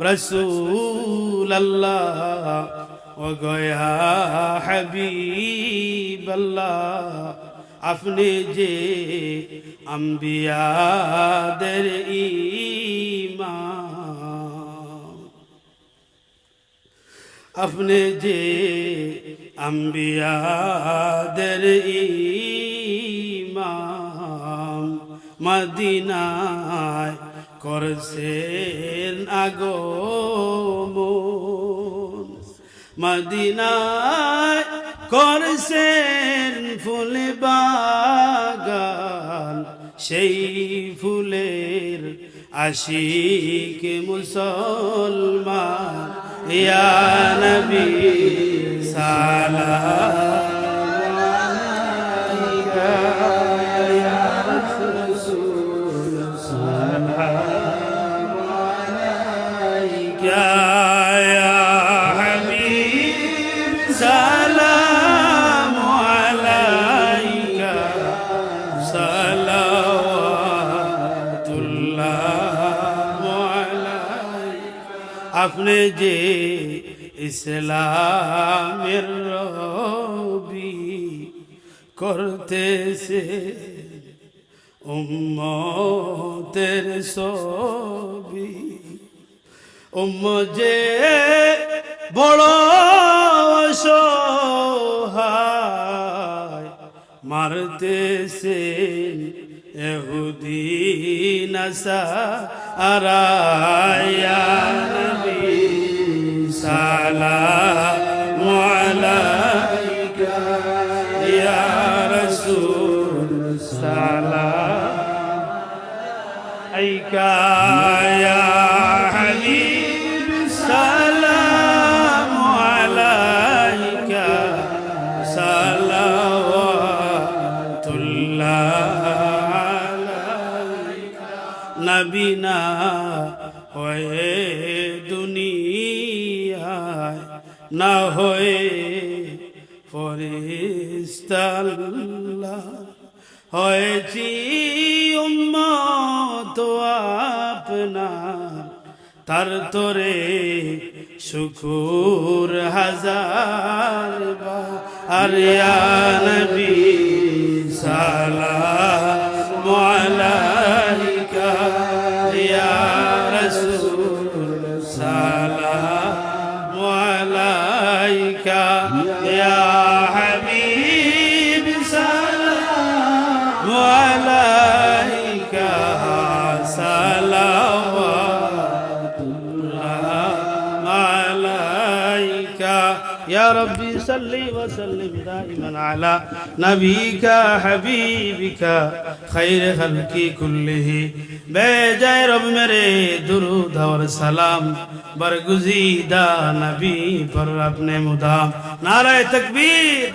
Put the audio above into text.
রসুল আল্লাহ ও গয়া হাবিব আপনি যে আম্বিয়াদের ইমাম। আপনি যে আম্বিয়াদের ইমাম। মদিনায় করছেন আগমন। মদিনায় করছেন ফুল বাগান সেই ফুলের আশিক মুসলমান। ইয়া নবী সালাম। আপনি যে ইসলামের রবি করতেছে উম্মতের ছবি উম্ম যে বড় আমার দেশে এহুদি নসা আরায়া নবী সালাম আলাইকা ইয়া রাসূল নবীনা হয়ে দুনিয়ায় না হয়ে ফরিস্তাল্লাহ। হয়েছি উম্মত আপনার, তার তোরে শুকুর হাজার আর নবী সালাম। সালাম আলাইকা ইয়া হাবিব সালাম عليك يا ربي صل وسلم دائما على نبيك حبيبك خير خلقي كله بجائے رب میرے درود اور سلام برگزیدہ نبی پر اپنے مدام نعرہ تکبیر